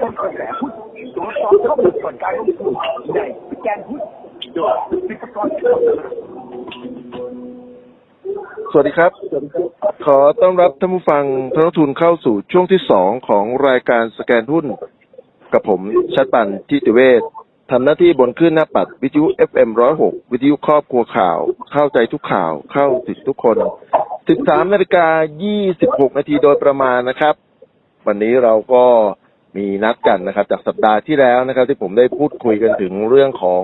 ต้นกระแสหุ้นตรวจสอบข้อมูลก่อนการลงทุนในสแกนหุ้นโดยวิศวกรที่ทำงานสวัสดีครับ ขอต้อนรับท่านผู้ฟังท่านนักทุนเข้าสู่ช่วงที่สองของรายการสแกนหุ้น กับผมชัดปันทิติเวศทำหน้าที่บนขึ้นหน้าปัดวิทยุ FM 106 วิทยุครอบครัวข่าว เข้าใจทุกข่าวเข้าถึงทุกคน 13นาฬิกา26 นาทีโดยประมาณนะครับ วันนี้เราก็ มีนัดกันนะครับ จากสัปดาห์ที่แล้วนะครับ ที่ผมได้พูดคุยกันถึงเรื่องของ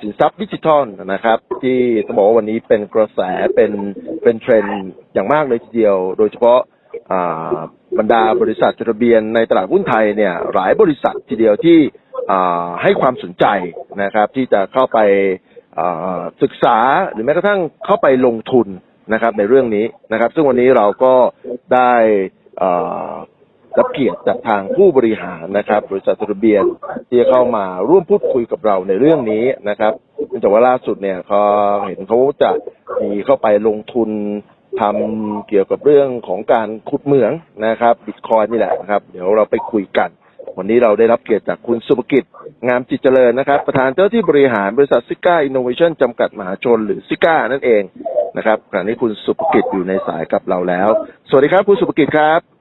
สินทรัพย์ดิจิทัลนะครับ ที่ต้องบอกว่าวันนี้เป็นกระแสเป็นเป็นเทรนด์อย่างมากเลยทีเดียว โดยเฉพาะบรรดาบริษัทจดทะเบียนในตลาดหุ้นไทยเนี่ยหลายบริษัททีเดียวที่ให้ความสนใจนะครับ ที่จะเข้าไปศึกษาหรือแม้กระทั่งเข้าไปลงทุนนะครับในเรื่องนี้นะครับ ซึ่งวันนี้เราก็ได้อ่า รับเกียรติจากทางผู้บริหารนะครับ บริษัทจดทะเบียนที่เข้ามาร่วมพูดคุยกับเราในเรื่องนี้นะครับเนื่องจากว่าล่าสุดเนี่ยเขาเห็นเขาจะมีเข้าไปลงทุนทำเกี่ยวกับเรื่องของการขุดเหมืองนะครับบิตคอยนี่แหละนะครับ เดี๋ยวเราไปคุยกันวันนี้เราได้รับเกียรติจากคุณสุภกิจ งามจิตเจริญนะครับ ประธานเจ้าที่บริหารบริษัทซิก้าอินโนเวชั่นจำกัดมหาชนหรือซิก้านั่นเองนะครับขณะนี้คุณสุภกิจอยู่ในสายกับเราแล้ว สวัสดีครับคุณสุภกิจครับ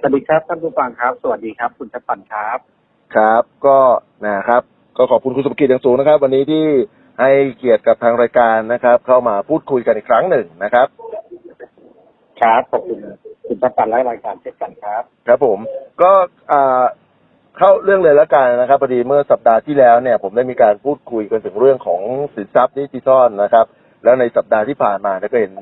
สวัสดีครับท่านผู้ฟังครับ สวัสดีครับ คุณชัดปันครับ ครับ ก็นะครับ ก็ขอบคุณคุณสุภกิจอย่างสูงนะครับ วันนี้ที่ให้เกียรติกับทางรายการนะครับ เข้ามาพูดคุยกันอีกครั้งหนึ่งนะครับ ครับขอบคุณคุณชัดปันและรายการเช่นกันครับ ครับผมก็อ่าเข้าเรื่องเลยแล้วกันนะครับพอดีเมื่อสัปดาห์ที่แล้วเนี่ย ผมได้มีการพูดคุยกันถึงเรื่องของสินทรัพย์ดิจิทัลนะครับ แล้วในสัปดาห์ที่ผ่านมาเนี่ยก็เห็น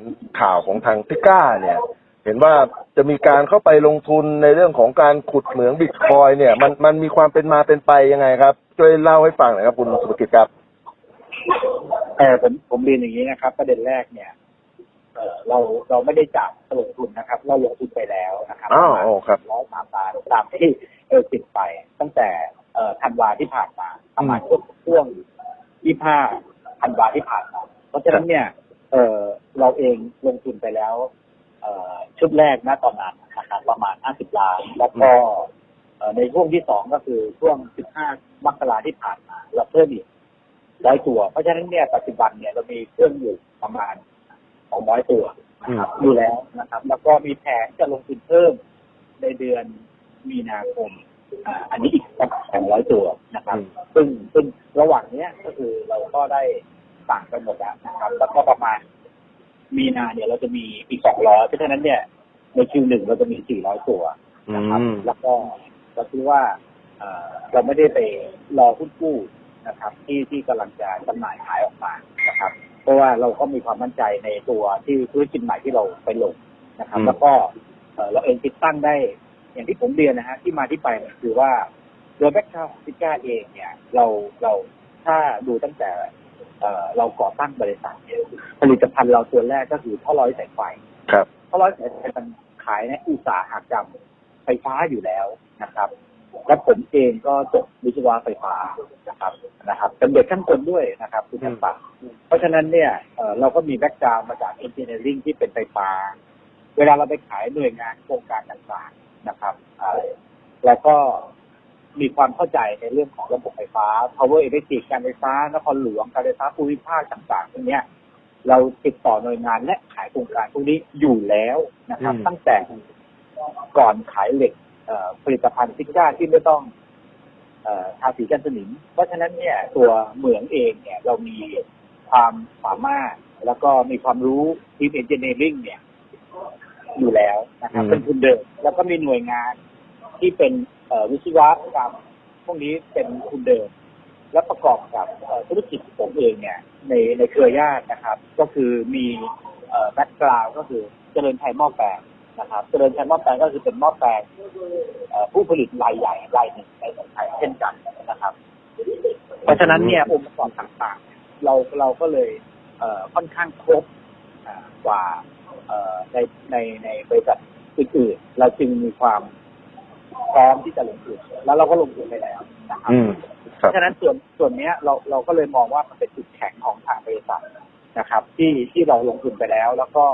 ข่าวของทางพิก้าเนี่ย เห็นว่าจะมีการเข้าไปลงทุนในเรื่องของการขุดเหมืองบิตคอยเนี่ย มันมันมีความเป็นมาเป็นไปยังไงครับ ช่วยเล่าให้ฟังหน่อยครับคุณสุภกิจครับเออผมผมเรียนอย่างนี้นะครับ ประเด็นแรกเนี่ยเออเราเราไม่ได้จับลงทุนนะครับ เราลงทุนไปแล้วนะครับอ้าวโอ้ครับร้อยสามล้านตามที่เออติดไป ตั้งแต่เอ่อธันวาที่ผ่านมาประมาณช่วงช่วงยี่ห้าธันวาที่ผ่านมา เพราะฉะนั้นเนี่ย เออเราเองลงทุนไปแล้วเอ่อ ชุดแรกนะตอนนั้นนะครับประมาณ 50 ล้าน แล้วก็เอ่อในช่วงที่สองก็คือช่วง 15 มกราที่ผ่านมาเราเพิ่มอีกร้อยตัว เพราะฉะนั้นเนี่ยปัจจุบันเนี่ยเรามีเครื่องอยู่ประมาณ 200 ตัวนะครับอยู่แล้วนะครับ แล้วก็มีแผนจะลงทุนเพิ่มในเดือนมีนาคมอ่าอันนี้อีกประมาณ200 ตัวนะครับอืมซึ่งซึ่งระหว่างเนี้ยก็คือเราก็ได้สั่งกันหมดแล้วนะครับ แล้วก็ประมาณ มีนาเนี่ยเราจะมีอีกสองร้อยเพราะฉะนั้นเนี่ยในคิวหนึ่งเราจะมีสี่ร้อยตัวอืนะครับมแล้วก็เราคิดว่าเอ่อเราไม่ได้ไปรอหุ้นกู้นะครับ ที่ที่กำลังจะจำหน่ายขายออกมานะครับ เพราะว่าเราก็มีความมั่นใจในตัวที่ธุรกิจใหม่ที่เราไปลงนะครับอืมแล้วก็เอ่อเราเองติดตั้งได้ อย่างที่ผมเรียนนะฮะที่มาที่ไปเนี่ยคือว่าโดยแบ็คกราวด์ของซิก้าเองเนี่ย เราเราถ้าดูตั้งแต่ เอ่อเราก่อตั้งบริษัทเนี่ยผลิตภัณฑ์เราตัวแรกก็คือท่อร้อยสายไฟครับท่อร้อยสายไฟมันขายในอุตสาหกรรมไฟฟ้าอยู่แล้วนะครับ และผมเองก็จบวิศวะไฟฟ้านะครับนะครับเป็นเด็กขั้นต้นด้วยนะครับคุณชันปะเพราะฉะนั้นเนี่ยเอ่อเราก็มีแบ็กกราวมาจากเอนจิเนียริงที่เป็นไฟฟ้า เวลาเราไปขายหน่วยงานโครงการต่างๆนะครับเอ่อแล้วก็ มีความเข้าใจในเรื่องของระบบไฟฟ้า power electric การไฟฟ้านครหลวงการไฟฟ้าภูมิภาคต่างๆพวกเนี้ยเราติดต่อหน่วยงานและขายโครงการพวกนี้อยู่แล้วนะครับอืมตั้งแต่ก่อนขายเหล็กเอ่อผลิตภัณฑ์ซิก้าที่ไม่ต้องเอ่อทาสีกันสนิม เพราะฉะนั้นเนี่ยตัวเหมืองเองเนี่ยเรามีความสามารถแล้วก็มีความรู้ทีมเอนจิเนียริงเนี่ยอยู่แล้วนะครับอืมเป็นทุนเดิมแล้วก็มีหน่วยงานที่เป็นเอ่อ วิศวกรรมพวกนี้เป็นทุนเดิม และประกอบกับธุรกิจผมเองเนี่ยในในเครือญาตินะครับ ก็คือมีแบ็กกราวก็คือเจริญไทยหม้อแปลงนะครับ เจริญไทยหม้อแปลงก็คือเป็นหม้อแปลงผู้ผลิตรายใหญ่รายหนึ่งในเมืองไทยเช่นกันนะครับ เพราะฉะนั้นเนี่ยองค์ประกอบต่างๆ เราเราก็เลยเอค่อนข้างครบกว่าในในในบริษัทอื่นๆเราจึงมีความ พร้อมที่จะลงทุนแล้วเราก็ลงทุนไปแล้วนะครับอืมคเพรับราะฉะนั้นส่วนส่วนเนี้ยเราเราก็เลยมองว่ามันเป็นจุดแข็งของทางบริษัทนะครับ ที่ที่เราลงทุนไปแล้ว แล้วก็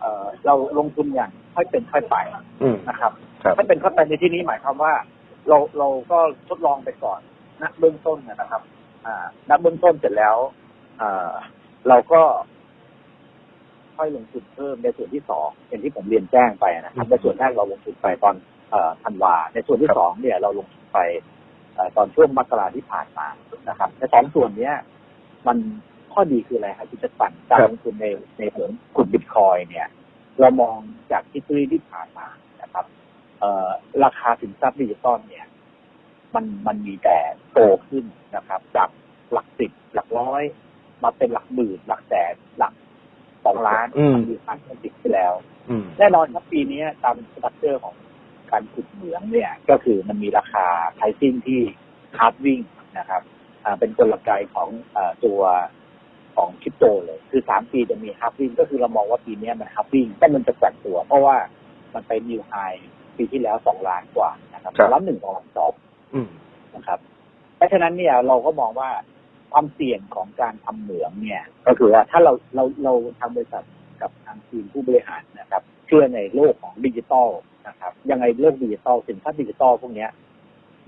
เอ่อเราลงทุนอย่างค่อยเป็นค่อยไปอืมนะครับครับค่อยเป็นค่อยไปในที่นี้หมายความว่า เราเราก็ทดลองไปก่อนณเบื้องต้นนะครับอ่าณเบื้องต้นเสร็จแล้วอ่าเราก็ ค่อยลงทุนเพิ่มในส่วนที่สองอย่างที่ผมเรียนแจ้งไปนะครับในส่วนแรกเราลงทุนไปตอนเอ่อ ธันวา ในส่วนที่สองเนี่ยเราลงทุนไปเอ่อตอนช่วงมกราที่ผ่านมานะครับในสองส่วนเนี้ย มันข้อดีคืออะไรครับที่จะปั่นการลงทุนในในเหมือนกลุ่มบิตคอยเนี่ย เรามองจากทิศที่ผ่านมานะครับเอ่อราคาสินทรัพย์ดิจิตอลเนี่ย มันมันมีแต่โตขึ้นนะครับ จากหลักสิบหลักร้อย มาเป็นหลักหมื่น หลักแสนหลักสองล้านอืมมีพันสิบที่แล้วอืมแน่นอนครับปีนี้ตามสตรัคเจอร์ของ การขุดเหมืองเนี่ยก็คือมันมีราคาไพรซิ่งที่ฮาร์ดวิ่งนะครับอ่าเป็นกลไกของเออตัวของคริปโตเลย คือสามปีจะมีฮาร์ดวิ่งก็คือเรามองว่าปีนี้มันฮาร์ดวิ่งแต่มันจะแกว่งตัว เพราะว่ามันไปนิวไฮปีที่แล้วสองล้านกว่านะครับครับล้านหนึ่งสองล้านสองอืมนะครับ เพราะฉะนั้นเนี่ยเราก็มองว่าความเสี่ยงของการทำเหมืองเนี่ย ก็คือว่าถ้าเราเราเราทางบริษัทกับทางทีมผู้บริหารนะครับ เชื่อในโลกของดิจิตอล นะครับ ยังไงโลกดิจิตอลสินค้าดิจิตอลพวกเนี้ย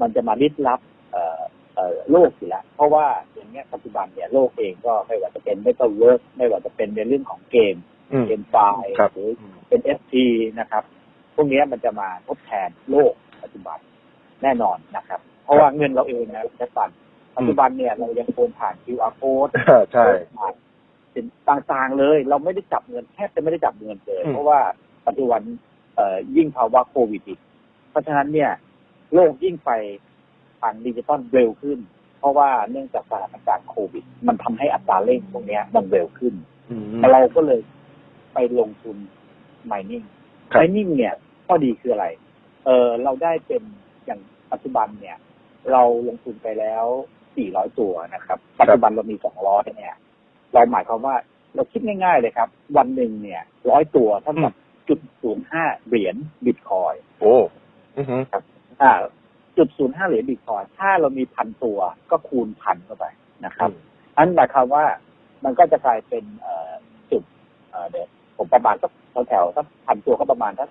มันจะมาริดรับเอ่อเอ่อโลกอยู่แล้ว เพราะว่าอย่างเงี้ยปัจจุบันเนี่ยโลกเองก็ไม่ว่าจะเป็นไม่ต้องเวิร์กไม่ว่าจะเป็นในเรื่องของเกมอืมเกมไฟล์ครับหรือเป็น FT นะครับ พวกเนี้ยมันจะมาทดแทนโลกปัจจุบันแน่นอนนะครับ เพราะว่าเงินเราเองนะจะปั่นปัจจุบันเนี่ยเรายังโอนผ่าน QR code ใช่ผ่านสินต่างๆเลย เราไม่ได้จับเงินแทบจะไม่ได้จับเงินเลยอืมเพราะว่าปัจจุบันเอ่อ ยิ่งภาวะโควิดอีก เพราะฉะนั้นเนี่ย โลกยิ่งไปทางดิจิตอลเร็วขึ้น เพราะว่าเนื่องจากสถานการณ์โควิด มันทำให้อัตราเร่งพวกเนี้ยมันเร็วขึ้นอืมเราก็เลยไปลงทุน mining ครับ mining เนี่ยข้อดีคืออะไร เออเราได้เป็นอย่างปัจจุบันเนี่ย เราลงทุนไปแล้ว 400 ตัวนะครับ ปัจจุบันเรามี 200 เนี่ย เราหมายความว่าเราคิดง่าย ๆ เลยครับ วันหนึ่งเนี่ยร้อยตัวเท่ากับ จุดศูนย์ห้าเหรียญบิตคอยน์โอ้อือหืออ่าจุดศูนย์ห้าเหรียญบิตคอยน์ถ้าเรามีพันตัวก็คูณพันเข้าไปนะครับ อันหมายความว่ามันก็จะกลายเป็นเอ่อจุดเอ่อเดี๋ยวผมประมาณสักแถวๆสักพันตัวก็ประมาณสัก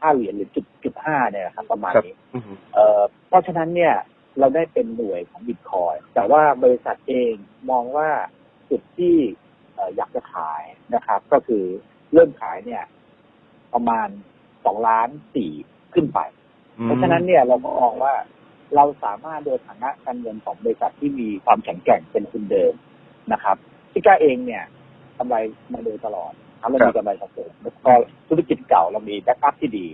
ห้าเหรียญหรือจุดจุดห้าเนี่ยนะครับประมาณครับนี้อือหือเอ่อเพราะฉะนั้นเนี่ยเราได้เป็นหน่วยของบิตคอยแต่ว่าบริษัทเองมองว่าจุดที่เอ่ออยากจะขายนะครับ ก็คือเริ่มขายเนี่ย ประมาณสองล้านสี่ขึ้นไป เพราะฉะนั้นเนี่ยเราก็มองว่าเราสามารถโดยฐานะการเงินของบริษัทที่มีความแข็งแกร่งเป็นทุนเดิมนะครับพี่ก้าเองเนี่ยกำไรมาโดยตลอดครับเรามีกำไรสะสมแล้วก็ธุรกิจเก่าเรามีแบ็กอัพที่ดี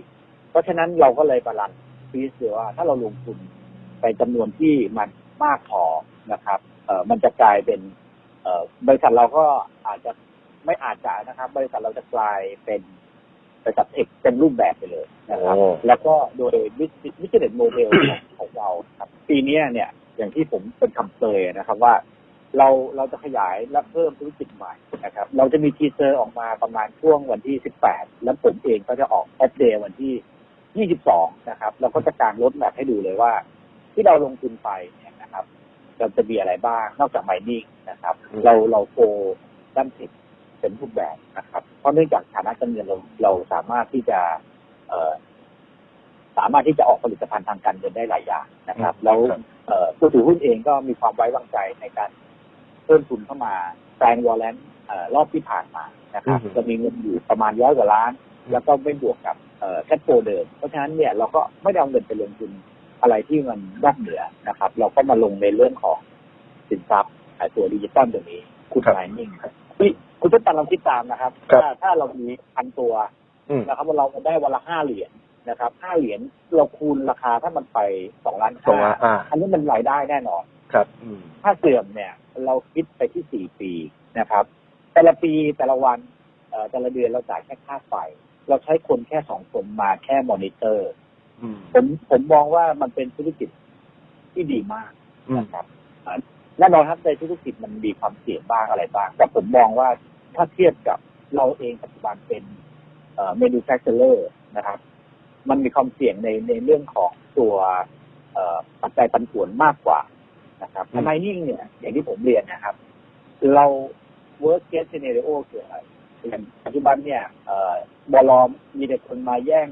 เพราะฉะนั้นเราก็เลยบาลานซ์ฟีสว่าถ้าเราลงทุนไปจำนวนที่มันมากพอนะครับเอ่อมันจะกลายเป็นเอ่อบริษัทเราก็อาจจะไม่อาจจะนะครับ บริษัทเราจะกลายเป็น บริษัทเอกเต็มรูปแบบไปเลยนะครับโอ้แล้วก็โดยวิจิตรโมเดลของเราครับ ปีเนี้ยเนี่ยอย่างที่ผมเป็นคำเตยนะครับว่า เราเราจะขยายและเพิ่มธุรกิจใหม่นะครับ เราจะมีทีเซอร์ออกมาประมาณช่วงวันที่ 18 แล้วผมเองก็จะออกแอปเดย์วันที่ 22 นะครับ เราก็จะกางรถแมพให้ดูเลยว่า ที่เราลงทุนไปเนี่ยนะครับเราจะมีอะไรบ้างนอกจากไมนิ่งนะครับอืมเราเราโกด้านสิทธิ์เป็นรูปแบบนะครับเพ ราะเนื่องจากฐานะการเงินเราเราสามารถที่จะเอ่อสามารถที่จะออกผลิตภัณฑ์ทางการเงินได้หลายอย่างนะครับ แล้วครับเอ่อผู้ถือหุ้นเองก็มีความไว้วางใจในการเพิ่มทุนเข้ามาแซงวอลเลนรอบที่ผ่านมานะครับอือฮึจะมีเงินอยู่ประมาณร้อยกว่าล้าน แล้วก็ไม่บวกกับแคทโฟเดิมเพราะฉะนั้นเนี่ยเราก็ไม่ได้เอาเงินไปลงทุนอะไรที่มันนอกเหนือนะครับ เราก็มาลงในเรื่องของสินทรัพย์ไอ้ตัวดิจิตอลตัวนี้คุณครับไมนิ่งครับพี่ คุณต้องตามเราคิดตามนะครับครับ ถ้าถ้าเรามีพันตัวอืมนะครับเราได้วันละห้าเหรียญนะครับห้าเหรียญเราคูณราคาถ้ามันไปสองล้านสองล้านอ่า อันนี้มันรายได้แน่นอน ครับ อืม ถ้าเสื่อมเนี่ย เราคิดไปที่สี่ปีนะครับ แต่ละปีแต่ละวันเอ่อแต่ละเดือนเราจ่ายแค่ค่าไฟ เราใช้คนแค่สองคนมาแค่มอนิเตอร์ อืม ผมผมมองว่ามันเป็นธุรกิจที่ดีมากอืม นะครับอ่าแน่นอนครับในธุรกิจมันมีความเสี่ยงบ้างอะไรบ้าง แต่ผมมองว่า ถ้าเทียบกับเราเองปัจจุบันเป็นเอ่อ manufacturer นะครับ มันมีความเสี่ยงในในเรื่องของตัวเอ่อปัจจัยปันผวนมากกว่านะครับอืมทำไมนิ่งเนี่ย อย่างที่ผมเรียนนะครับ เรา worst case scenario คืออะไรอย่างปัจจุบันเนี่ยเอ่อบลอมมีแต่คนมาแย่ง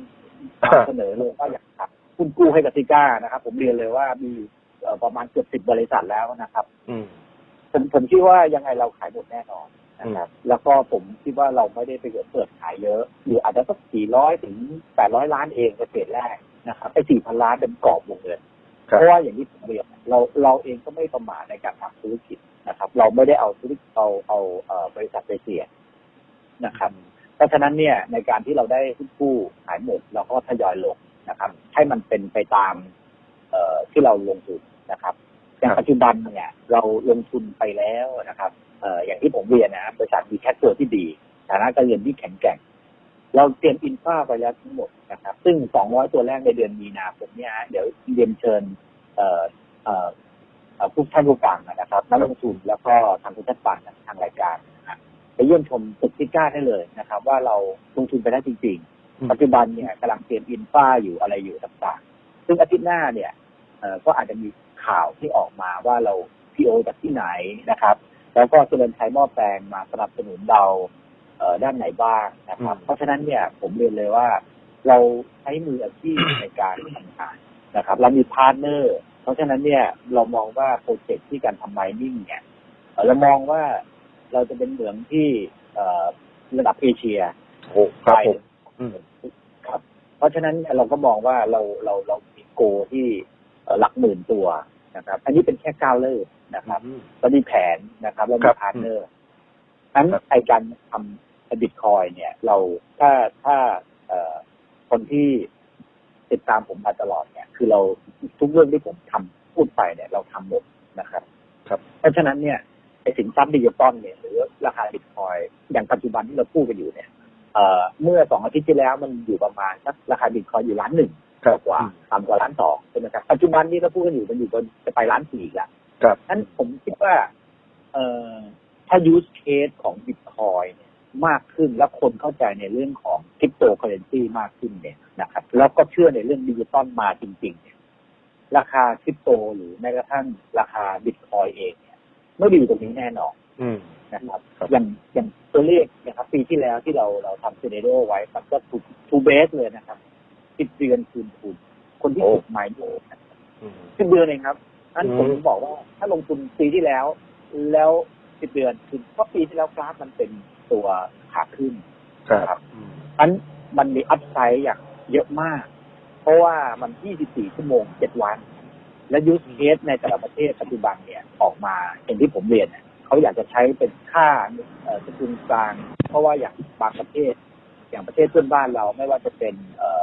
นำเสนอเลยว่าอยากขายหุ้นกู้ให้กับซิก้านะครับ ผมเรียนเลยว่ามีเอ่อประมาณเกือบสิบบริษัทแล้วนะครับอืมผมผมคิดว่ายังไงเราขายหมดแน่นอน นะครับแล้วก็ผมคิดว่าเราไม่ได้ไปเปิดขายเยอะ หรืออาจจะสักสี่ร้อยถึงแปดร้อยล้านเองในเฟสแรกนะครับไอ้สี่พันล้านเป็นกรอบวงเงินครับเพราะว่าอย่างที่ผมเรียนเราเราเองก็ไม่ประมาทในการทำธุรกิจนะครับ เราไม่ได้เอาธุรกิจเอาเอาเอ่อบริษัทไปเสี่ยงนะครับ เพราะฉะนั้นเนี่ยในการที่เราได้หุ้นกู้ขายหมดเราก็ทยอยลงนะครับ ให้มันเป็นไปตามเอ่อที่เราลงทุนนะครับอย่างครับปัจจุบันเนี่ยเราลงทุนไปแล้วนะครับเอ่ออย่างที่ผมเรียนนะครับบริษัทมีแคชเฟลที่ดีฐานะการเงินที่แข็งแกร่ง เราเตรียมอินฟาไปแล้วทั้งหมดนะครับ ซึ่ง 200 ตัวแรกในเดือนมีนาคมเนี่ยฮะเดี๋ยวเรียนเชิญเอ่อเอ่อเอ่อผู้ท่านผู้ฟังนะครับนักลงทุนแล้วก็ทางคุณท่านฟังทางรายการนะครับไปเยี่ยมชมตึกที่กล้าได้เลยนะครับ ว่าเราลงทุนไปได้จริงอืมๆปัจจุบันเนี่ยกำลังเตรียมอินฟาอยู่อะไรอยู่ต่างๆ ซึ่งอาทิตย์หน้าเนี่ยเอ่อก็อาจจะมีข่าวที่ออกมาว่าเราพีโอจากที่ไหนนะครับ แล้วก็เจริญชัยหม้อแปลงมาสนับสนุนเราเอ่อด้านไหนบ้างนะครับอืมเพราะฉะนั้นเนี่ยผมเรียนเลยว่า เราใช้มืออาชีพในการทำงานนะครับ เรามีพาร์ทเนอร์ เพราะฉะนั้นเนี่ยเรามองว่าโปรเจกต์ที่การทำไมนิ่งเนี่ยเอ่อเรามองว่าเราจะเป็นเหมืองที่เอ่อระดับเอเชียโอ้ครับผมอืมครับ เพราะฉะนั้นเราก็มองว่าเราเราเรามีโกที่เอ่อหลักหมื่นตัว นะครับ อันนี้เป็นแค่ก้าวเริ่มนะครับอืมเรามีแผนนะครับเราครัมีบพาร์ทเนอร์นั้นครับไอการทำบิตคอยเนี่ย เราถ้าถ้าเอ่อคนที่ติดตามผมมาตลอดเนี่ย คือเราทุกเรื่องที่ผมทำพูดไปเนี่ย เราทำหมดนะครับ ครับ เพราะฉะนั้นเนี่ยไอสินทรัพย์ดิจิตอลเนี่ยหรือราคาบิตคอยอย่างปัจจุบันที่เราพูดกันอยู่เนี่ยเอ่อเมื่อสองอาทิตย์ที่แล้วมันอยู่ประมาณสักราคาบิตคอยอยู่ล้านหนึ่ง ครับกว่าอืมต่ำกว่าล้านสองใช่ไหมครับปัจจุบันนี้เราพูดกันอยู่มันอยู่บนจะไปล้านสี่อีกแล้วครับนั้นผมคิดว่าเอ่อถ้า use case ของ Bitcoin เนี่ยมากขึ้นแล้วคนเข้าใจในเรื่องของคริปโตเคอเรนซีมากขึ้นเนี่ยนะครับแล้วก็เชื่อในเรื่องดิจิตอลมาจริง ๆ เนี่ย ราคาคริปโตหรือแม้กระทั่งราคาบิตคอยเองเนี่ยไม่ได้อยู่ตรงนี้แน่นอนอืมนะครับครับอย่างอย่างตัวเลขนะครับ ปีที่แล้วที่เราเราทำเซเนโดไว้มันก็ทูทูเบสเลยนะครับ สิบเดือนคืนทุน คนที่ถูกไมโนอืมสิบเดือนเองครับอันอืมผมถึงบอกว่าถ้าลงทุนปีที่แล้ว แล้วสิบเดือนคือเพราะปีที่แล้วกราฟมันเป็นตัวขาขึ้นครับอืมอันมันมีอัพไซด์อย่างเยอะมาก เพราะว่ามัน 24 ชั่วโมง 7 วัน และยูสเคสในแต่ละประเทศปัจจุบันเนี่ยออกมาอย่างที่ผมเรียนเนี่ยเขาอยากจะใช้เป็นค่าเอ่อสกุลกลาง เพราะว่าอย่างบางประเทศ อย่างประเทศเพื่อนบ้านเราไม่ว่าจะเป็นเอ่อ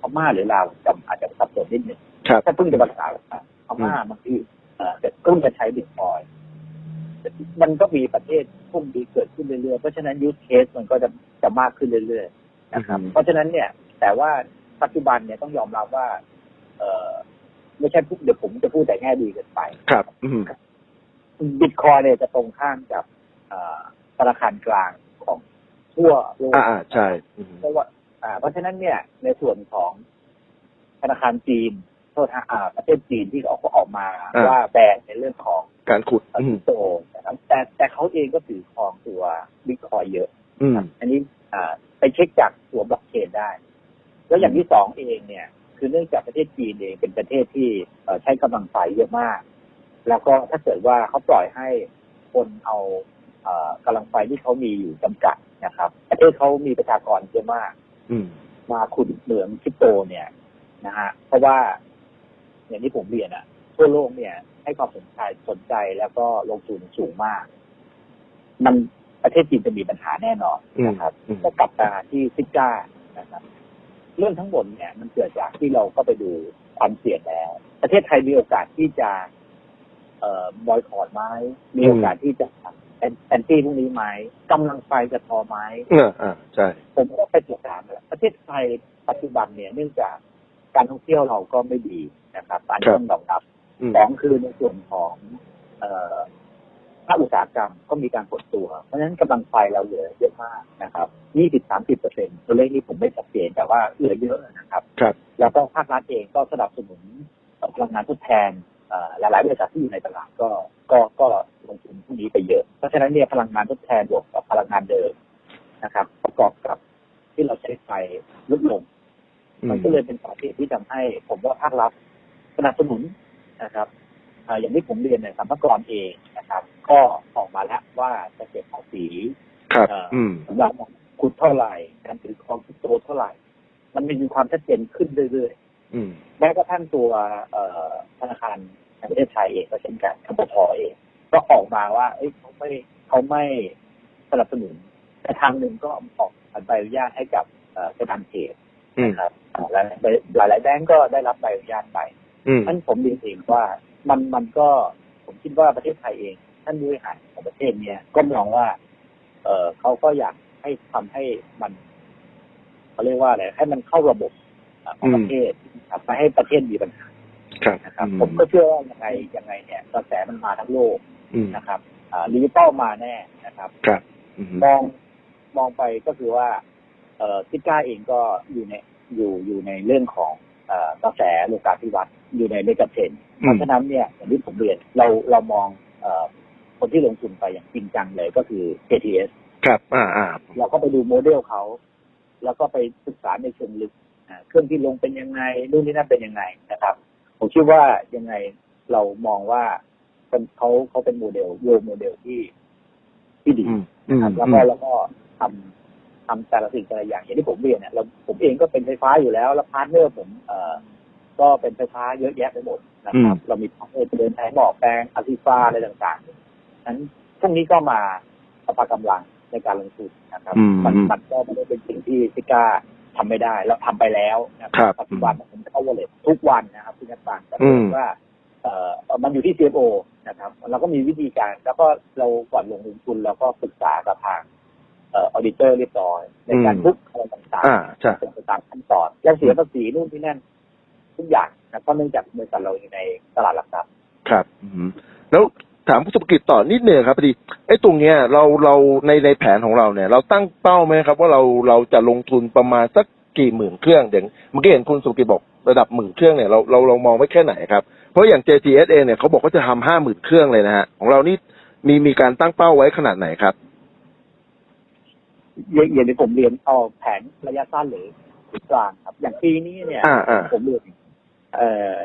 พม่าหรือลาวจำอาจจะสับสนนิดหนึ่งครับ ถ้าเพิ่งจะภาษาพม่าบางทีเอ่อแต่เพิ่งจะใช้บิตคอยน์มันก็มีประเทศพวกนี้เกิดขึ้นเรื่อยๆ เพราะฉะนั้นยูสเคสมันก็จะจะมากขึ้นเรื่อยๆนะครับอืม เพราะฉะนั้นเนี่ย แต่ว่าปัจจุบันเนี่ยต้องยอมรับว่า เออไม่ใช่พูดเดี๋ยวผมจะพูดแต่แง่ดีเกินไป ครับ อืม บิตคอยเนี่ยจะตรงข้ามกับเอ่อธนาคารกลางของทั่วโลกอ่าอ่าใช่อืม เพราะว่าอ่า เพราะฉะนั้นเนี่ยในส่วนของธนาคารจีนโทษนะอ่าประเทศจีนที่ออกก็ออกมาอ่าว่าแบนในเรื่องของการขุดคริอืมปโตนะครับแต่แต่เขาเองก็ถือครองตัวบิตคอยเยอะอืมอันนี้อ่าไปเช็คจากตัวบล็อกเชนได้ แล้วอย่างที่สองเองเนี่ย คือเนื่องจากประเทศจีนเองเป็นประเทศที่เอ่อใช้กำลังไฟเยอะมาก แล้วก็ถ้าเกิดว่าเขาปล่อยให้คนเอาเอ่อกำลังไฟที่เขามีอยู่จำกัดนะครับ ประเทศเขามีประชากรเยอะมากอื มมาขุดเหมืองคริปโตเนี่ยนะฮะเพราะว่าอย่างที่ผมเรียนอะทั่วโลกเนี่ย ให้ความสนใจสนใจแล้วก็ลงทุนสูงมาก มันประเทศจีนจะมีปัญหาแน่นอนนะครับอืมก็กลับมาที่ซิก้านะครับ เรื่องทั้งหมดเนี่ย มันเกิดจากที่เราก็ไปดูความเสี่ยงแล้ว ประเทศไทยมีโอกาสที่จะ เอ่อบอยคอรดไหมมีโอกาสที่จะ แอนตี้พวกนี้ไหมกำลังไฟจะพอไหมอ่าอ่าใช่ผมก็ไปติดตามแล้วประเทศไทยปัจจุบันเนี่ยเนื่องจากการท่องเที่ยวเราก็ไม่ดีนะครับอันนี้ต้องยอมรับอืมสองคือในส่วนของเอ่อภาคอุตสาหกรรมก็มีการกดตัว เพราะฉะนั้นกำลังไฟเราเหลือเยอะมากนะครับยี่สิบสามสิบเปอร์เซ็นตัวเลขนี้ผมไม่ชัดเจนแต่ว่าเหลือเยอะนะครับ ครับ แล้วก็ภาครัฐเองก็สนับสนุนเอ่อพลังงานทดแทนเอ่อ หลายๆบริษัทที่อยู่ในตลาดก็ก็ก็ลงทุนพวกนี้ไปเยอะ เพราะฉะนั้นเนี่ยพลังงานทดแทนบวกกับพลังงานเดิมนะครับ ประกอบกับที่เราใช้ไฟลดลงอืมมันก็เลยเป็นสาเหตุที่ทำให้ ผมว่าภาครัฐสนับสนุนนะครับอ่าอย่างที่ผมเรียนเนี่ยสัมภากรเองนะครับ ก็ออกมาแล้วว่าจะเก็บภาษีครับเอ่ออืมสำหรับคุณเท่าไหร่ การถือครองคริปโตเท่าไหร่ มันมีความชัดเจนขึ้นเรื่อยๆอืม แม้กระทั่งตัวเอ่อธนาคารแห่งประเทศไทยเองก็เช่นกันคปทเองก็ออกมาว่าเอ้ยเขาไม่เขาไม่สนับสนุน แต่ทางหนึ่งก็ออกใบอนุญาตให้กับเอ่อธนาคารเขตอืมนะครับอ่าหลายหลายหลายแบงก์ก็ได้รับใบอนุญาตไปอืมท่านผมเรียนเองว่ามันมันก็ผมคิดว่าประเทศไทยเอง ท่านบริหารของประเทศเนี่ยก็มองว่า เออเขาก็อยากให้ทำให้มันเขาเรียกว่าอะไรให้มันเข้าระบบอ่า ของประเทศครับไม่ให้ประเทศมีปัญหาครับนะครับอืผมก็เชื่อว่ายังไงยังไงเนี่ยกระแสมันมาทั้งโลกอืมนะครับอ่าดิจิตอลมาแน่นะครับครับอืมมองมองไปก็คือว่าเอ่อทิก้าเองก็อยู่ในอยู่อยู่ในเรื่องของเอ่อกระแสโลกาภิวัตน์อยู่ในเมกะเทรนด์เพราะฉะนั้นเนี่ยอย่างที่ผมเรียนเราเรามองเอ่อคนที่ลงทุนไปอย่างจริงจังเลยก็คือ KTS ครับ อ่าอ่าเราก็ไปดูโมเดลเขา แล้วก็ไปศึกษาในเชิงลึกอ่า เครื่องที่ลงเป็นยังไงนู่นนี่นั่นเป็นยังไงนะครับ ผมคิดว่ายังไงเรามองว่าเป็นเขาเขาเป็นโมเดลโยโมเดลที่ที่ดีอืมอืนะมครับแล้วก็แล้วก็ทำทำแต่ละสิ่งแต่ละอย่างอย่างที่ผมเรียนเนี่ยเราผมเองก็เป็นไฟฟ้าอยู่แล้ว แล้วพาร์ทเนอร์ผมเอ่อก็เป็นไฟฟ้าเยอะแยะไปหมดนะครับ เรามีพาร์ทเนอร์เดินสายหมอกแปลงอาซิฟ้าอะไรต่างๆนั้นพวกนี้ก็มาสภากำลังในการลงทุนนะครับอืมมันมันก็ไม่ได้เป็นสิ่งที่ซิก้า ทำไม่ได้ แล้วทำไปแล้วนะคครัรับปัจจุบันผมเข้าวอลเล็ตทุกวันนะครับที่นักปั่นแต่อืมว่าเอ่อมันอยู่ที่ CFO นะครับ เราก็มีวิธีการ แล้วก็เราก่อนลงทุนเราก็ปรึกษากับทางเอ่ออดิเตอร์เรียบร้อยในการอืมบุ๊กอะไรต่างอ่าใช่ๆเป็นไปตามขั้นตอนยังเสียภาษีนู่นที่นั่นทุกอย่างนะเพราะเนื่องจากบริษัทเราอยู่ในตลาดหลักทรัพย์ครับอืมแล้ว ถามผู้ธุรกิจต่อนิดหนึ่งครับพอดีไอ้ตรงเนี้ยเราเราในในแผนของเราเนี่ย เราตั้งเป้าไหมครับ ว่าเราเราจะลงทุนประมาณสักกี่หมื่นเครื่องอย่างเมื่อกี้เห็นคุณสุกิจบอกระดับหมื่นเครื่องเนี่ยเราเราเรามองไว้แค่ไหนครับ เพราะอย่าง JTS เองเนี่ยเขาบอกว่าจะทำห้าหมื่นเครื่องเลยนะฮะของเรานี่มีมีการตั้งเป้าไว้ขนาดไหนครับอย่างอย่างที่ผมเรียนเอาแผนระยะสั้นหรือหรือกลางครับ อย่างปีนี้เนี่ย อ่าอ่าผมเรียนเอ่อ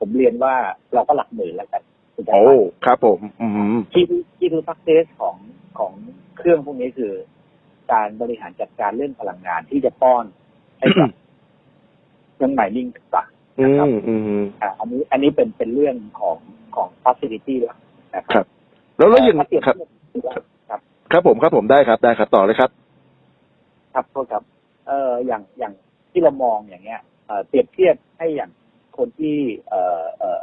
ผมเรียนว่าเราก็หลักหมื่นแล้วกัน คุณจะโอ้ครับผม อืมที่ที่ดูสักเซสของของเครื่องพวกนี้คือ การบริหารจัดการเรื่องพลังงานที่จะป้อนให้กับเครื่องหมายนิ่งต่างอืมอืมๆอ่าอันนี้ อันนี้เป็นเป็นเรื่องของของ facility แล้วนะคครัรับ แล้วแล้วอย่างถ้าเปรียบครับเทียบครับ ครับผมครับผมได้ครับ ได้ครับต่อเลยครับ ครับโทษครับ เอ่ออย่างอย่างที่เรามองอย่างเงี้ยเอ่อเปรียบเทียบให้อย่างคนที่ เอ่อเอ่อ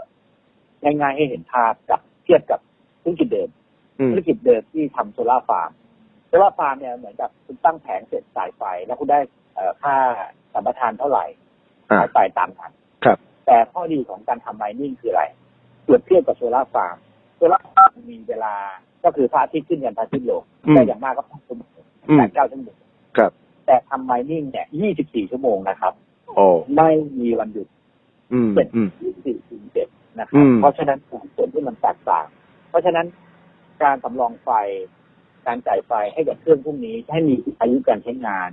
ง่ายๆให้เห็นภาพกับเทียบกับธุรกิจเดิมอืมธุรกิจเดิมที่ทำโซลาร์ฟาร์มโซลาร์ฟาร์มเนี่ยเหมือนกับคุณตั้งแผงเสร็จสายไฟ แล้วคุณได้เอ่อค่าสัมปทานเท่าไหร่อ่าสายไฟตามนั้นครับ แต่ข้อดีของการทำไมนิ่งคืออะไรเปรียบเทียบกับโซลาร์ฟาร์มโซลาร์ฟาร์มมีเวลาก็คือพระอาทิตย์ขึ้นยันพระอาทิตย์ลงอืมแต่อย่างมากก็แปดชั่วโมงอืมแปดเก้าชั่วโมงครับ แต่ทำไมนิ่งเนี่ยยี่สิบสี่ชั่วโมงนะครับ โอ้ไม่มีวันหยุดอืมอืมยี่สิบสี่ถึงเจ็ดนะคอืรับมเพราะฉะนั้นส่วนที่มันแตกต่าง เพราะฉะนั้นการสำรองไฟ การจ่ายไฟให้กับเครื่องพวกนี้ให้มีอายุการใช้งาน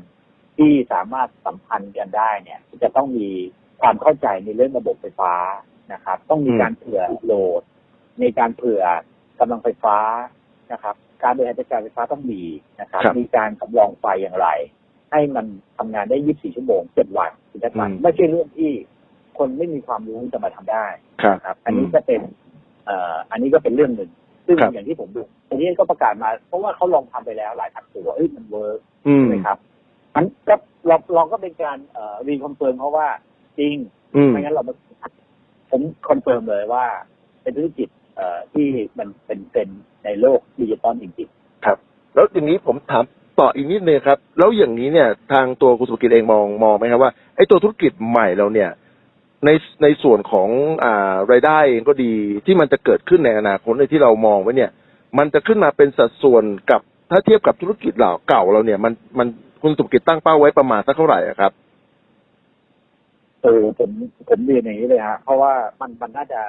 ที่สามารถสัมพันธ์กันได้เนี่ย จะต้องมีความเข้าใจในเรื่องระบบไฟฟ้านะครับ ต้องมีการเผื่อโหลด ในการเผื่อกำลังไฟฟ้านะครับ การบริหารจัดการไฟฟ้าต้องมีนะครับครับมีการสำรองไฟอย่างไร ให้มันทำงานได้ 24 ชั่วโมง 7 วันคุณจะอืมไม่ใช่เรื่องที่ คนไม่มีความรู้จะมาทำได้ครับครับ อันนี้ก็เป็นเอ่ออันนี้ก็เป็นเรื่องหนึ่งซึ่งครับอย่างที่ผมดูอันนี้ก็ประกาศมา เพราะว่าเขาลองทำไปแล้วหลายพันตัวเอ้ยมันเวิร์กอืมใช่ไหมครับอันก็เราเราก็เป็นการเอ่อรีคอนเฟิร์มเพราะว่าจริงอืมไม่งั้นเราไม่ผมคอนเฟิร์มเลยว่า เป็นธุรกิจเอ่อที่มันเป็นเป็นในโลกดิจิตอลจริงครับ แล้วอย่างนี้ผมถามต่ออีกนิดนึงครับ แล้วอย่างนี้เนี่ย ทางตัวคุณสุกิจเองมองมองไหมครับว่าไอ้ตัวธุรกิจใหม่เราเนี่ย ในในส่วนของอ่ารายได้เองก็ดีที่มันจะเกิดขึ้นในอนาคตในที่เรามองไว้เนี่ย มันจะขึ้นมาเป็นสัดส่วนกับถ้าเทียบกับธุรกิจเหล่าเก่าเราเนี่ย มันมันคุณสุกิจตั้งเป้าไว้ประมาณสักเท่าไหร่อะครับๆเออผมผมเรียนอย่างนี้เลยฮะเพราะว่ามันมันน่าจะ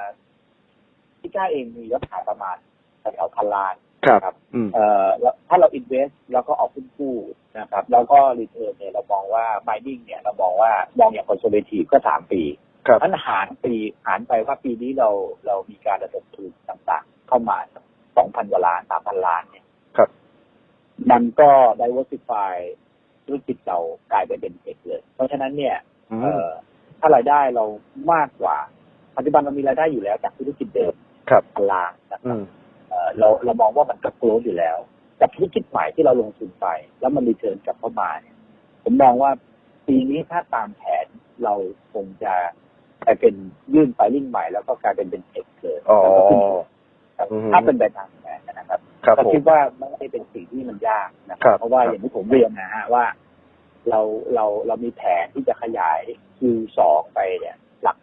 พี่ก้าเองมียอดขายประมาณแถวๆพันล้านครับนะครับอืมเอ่อแล้วถ้าเรา invest แล้วก็ออกหุ้นกู้นะครับ แล้วก็ return เนี่ยเรามองว่า mining เนี่ยเรามองว่ามองอย่าง conservative ก็สามปี ครับอันหารปีหารไปว่าปีนี้เราเรามีการระดมทุนต่างๆ เข้ามาสองพันกว่าล้านสามพันล้านเนี่ยครับมันก็ diversify ธุรกิจเรากลายไปเป็นเอกเลย เพราะฉะนั้นเนี่ยอืมเอ่อถ้ารายได้เรามากกว่า ปัจจุบันเรามีรายได้อยู่แล้วจากธุรกิจเดิมครับพันล้านนะคอืรับมเอ่อเราเรามองว่ามันกระโกรธอยู่แล้วกับธุรกิจใหม่ที่เราลงทุนไป แล้วมันรีเทิร์นกลับเข้ามาเนี่ยผมมองว่าปีนี้ถ้าตามแผนเราคงจะ ไปเป็นยื่นไฟลิ่งใหม่แล้วก็กลายเป็นเป็นเอกเลยอ๋อแล้วก็ขึ้นครับอือฮึถ้าเป็นไปตามแผนนะครับครับก็ผมคิดว่าไม่ได้เป็นสิ่งที่มันยากนะคครัรับบเพราะว่าครับอย่างที่ผมเรียนนะฮะว่า เราเราเรามีแผนที่จะขยาย Q2 ไปเนี่ย หลัก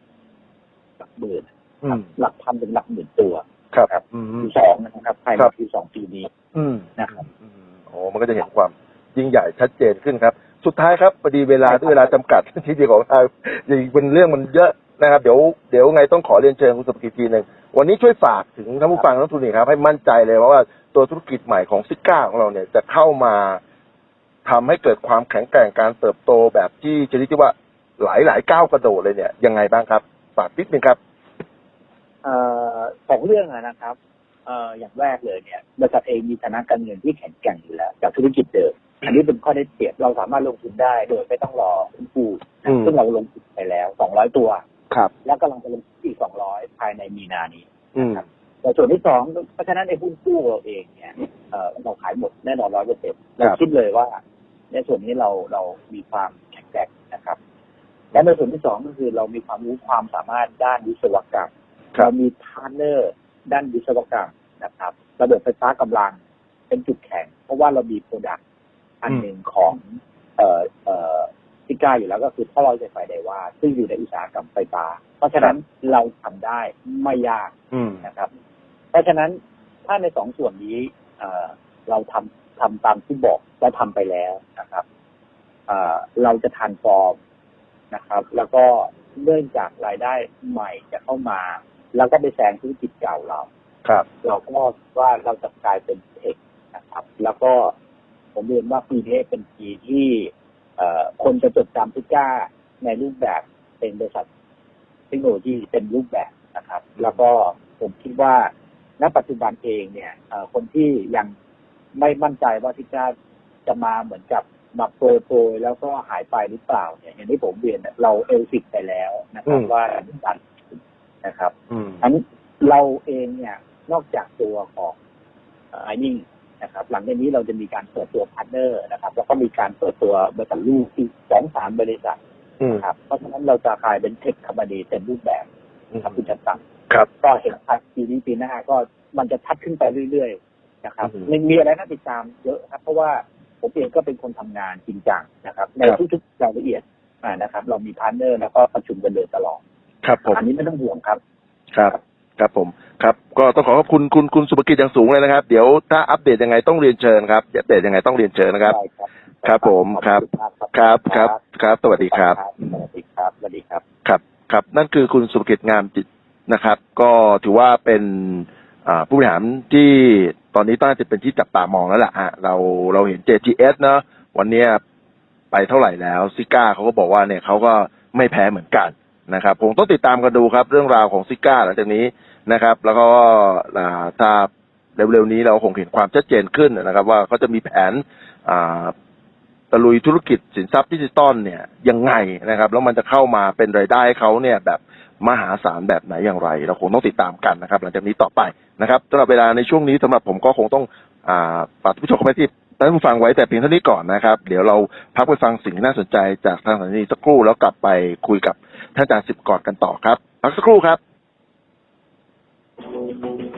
หลักหมื่นอืมหลักพันถึงหลักหมื่นตัวครับครับอืม Q2 นะครับภายในครับ Q2 ปีนี้อืมนะครับอืมโอ้มันก็จะเห็นความยิ่งใหญ่ชัดเจนขึ้นครับ สุดท้ายครับพอดีเวลาด้วยเวลาจำกัดที่ดีของเราอย่างเป็นเรื่องมันเยอะ นะครับเดี๋ยวเดี๋ยวไงต้องขอเรียนเชิญคุณสุภกิจทีหนึ่งวันนี้ช่วยฝากถึงท่านผู้ฟังนักลงทุนอีกครับ ให้มั่นใจเลยว่าตัวธุรกิจใหม่ของซิก้าของเราเนี่ยจะเข้ามาทำให้เกิดความแข็งแกร่งการเติบโตแบบที่ชนิดที่ว่าหลายหลายๆก้าวกระโดดเลยเนี่ยยังไงบ้างครับฝากนิดนึงครับเอ่อสองเรื่องอะนะครับเอ่ออย่างแรกเลยเนี่ยบริษัทเองมีฐานะการเงินที่แข็งแกร่งอยู่แล้วจากธุรกิจเดิมอันนี้เป็นข้อได้เปรียบเราสามารถลงทุนได้โดยไม่ต้องรอคุณปูอืมซึ่งเราลงทุนไปแล้ว200ตัว ครับ แล้วกำลังจะลงทุนอีก200ภายในมีนานี้อืมแต่ส่วนที่สองเพราะฉะนั้นในหุ้นกู้เราเองเนี่ยเอ่อเราขายหมดแน่นอนร้อยเปอร์เซ็นต์เราคิดเลยว่า ในส่วนนี้เราเรามีความแข็งแกร่งนะครับ และในส่วนที่สองก็คือเรามีความรู้ความสามารถด้านวิศวกรรมครับเรามีพาร์ทเนอร์ด้านวิศวกรรมนะครับ ระบบไฟฟ้ากำลังเป็นจุดแข็ง เพราะว่าเรามีโปรดักต์อันหนึ่งของเอ่อเอ่อ ซิก้าอยู่แล้วก็คือท่อลอยไฟฟ้าไดว่า ซึ่งอยู่ในอุตสาหกรรมไฟฟ้า เพราะฉะนั้นเราทำได้ไม่ยากอืมนะครับ เพราะฉะนั้นถ้าในสองส่วนนี้เอ่อเราทำทำตามที่บอกและทำไปแล้วนะครับเอ่อเราจะทันฟอร์มนะครับ แล้วก็เนื่องจากรายได้ใหม่จะเข้ามา แล้วก็ไปแซงธุรกิจเก่าเรา ครับ เราก็ว่าเราจะกลายเป็นเทคนะครับ แล้วก็ผมเรียนว่าปีนี้เป็นปีที่เอ่อ คนจะจดจำพิก้าในรูปแบบเป็นบริษัทเทคโนโลยีเป็นรูปแบบนะครับ แล้วก็ผมคิดว่าณปัจจุบันเองเนี่ยเอ่อคนที่ยังไม่มั่นใจว่าพิก้าจะมาเหมือนกับมาโปรยโปรยแล้วก็หายไปหรือเปล่าเนี่ยอย่างที่ผมเรียนเนี่ยเราเอลสิกไปแล้วนะครับอืมว่าดันนะครับอืมทั้นเราเองเนี่ยนอกจากตัวของไอ้นิ่ง นะครับ หลังจากนี้เราจะมีการเปิดตัวพาร์ทเนอร์นะครับ แล้วก็มีการเปิดตัวบริษัทลูกที่สองสามบริษัทอืมนะครับเพราะฉะนั้นเราจะกลายเป็นเทคคอมพานีเต็มรูปแบบนะครับคุณจันตังครับก็เห็นชัดปีนี้ปีหน้าก็มันจะชัดขึ้นไปเรื่อยๆนะครับอืมมีมีอะไรน่าติดตามเยอะครับ เพราะว่าผมเองก็เป็นคนทำงานจริงจังนะครับ ในครับทุกๆรายละเอียดอ่านะครับ เรามีพาร์ทเนอร์แล้วก็ประชุมกันเลยตลอดครับผมอันนี้ไม่ต้องห่วงครับ ครับ ครับผมครับก็ต้องขอขอบคุณคุณคุณสุภกิจอย่างสูงเลยนะครับ เดี๋ยวถ้าอัปเดตยังไงต้องเรียนเชิญครับอัปเดตยังไงต้องเรียนเชิญนะครับได้ครับครับผมครับขอณมากครับครับครับสวัสดีครับสวัสดีครับสวัสดีครับครับครับนั่นคือคุณสุภกิจงามจิตนะครับ ก็ถือว่าเป็นอ่าผู้บริหารที่ตอนนี้ต้าจะเป็นที่จับตามองแล้วล่ะฮะเราเราเห็น JTS เนอะวันเนี้ยไปเท่าไหร่แล้วซิก้าเขาก็บอกว่าเนี่ยเขาก็ไม่แพ้เหมือนกันนะครับผมต้องติดตามกันดูครับ เรื่องราวของซิก้าหลังจากนี้ นะครับ แล้วก็ถ้าเร็วๆนี้เราคงเห็นความชัดเจนขึ้นนะครับ ว่าเขาจะมีแผนตะลุยธุรกิจสินทรัพย์ดิจิตอลเนี่ยยังไงนะครับ แล้วมันจะเข้ามาเป็นรายได้เขาเนี่ยแบบมหาศาลแบบไหนอย่างไร เราคงต้องติดตามกันนะครับ หลังจากนี้ต่อไปนะครับสำหรับเวลาในช่วงนี้สำหรับผมก็คงต้องฝากผู้ชมไปที่ท่านผู้ฟังไว้แต่เพียงเท่านี้ก่อนนะครับ เดี๋ยวเราพักไปฟังสิ่งที่น่าสนใจจากทางสถานีสักครู่แล้วกลับไปคุยกับท่านอาจารย์สิบกอดกันต่อครับพักสักครู่ครับ Thank you.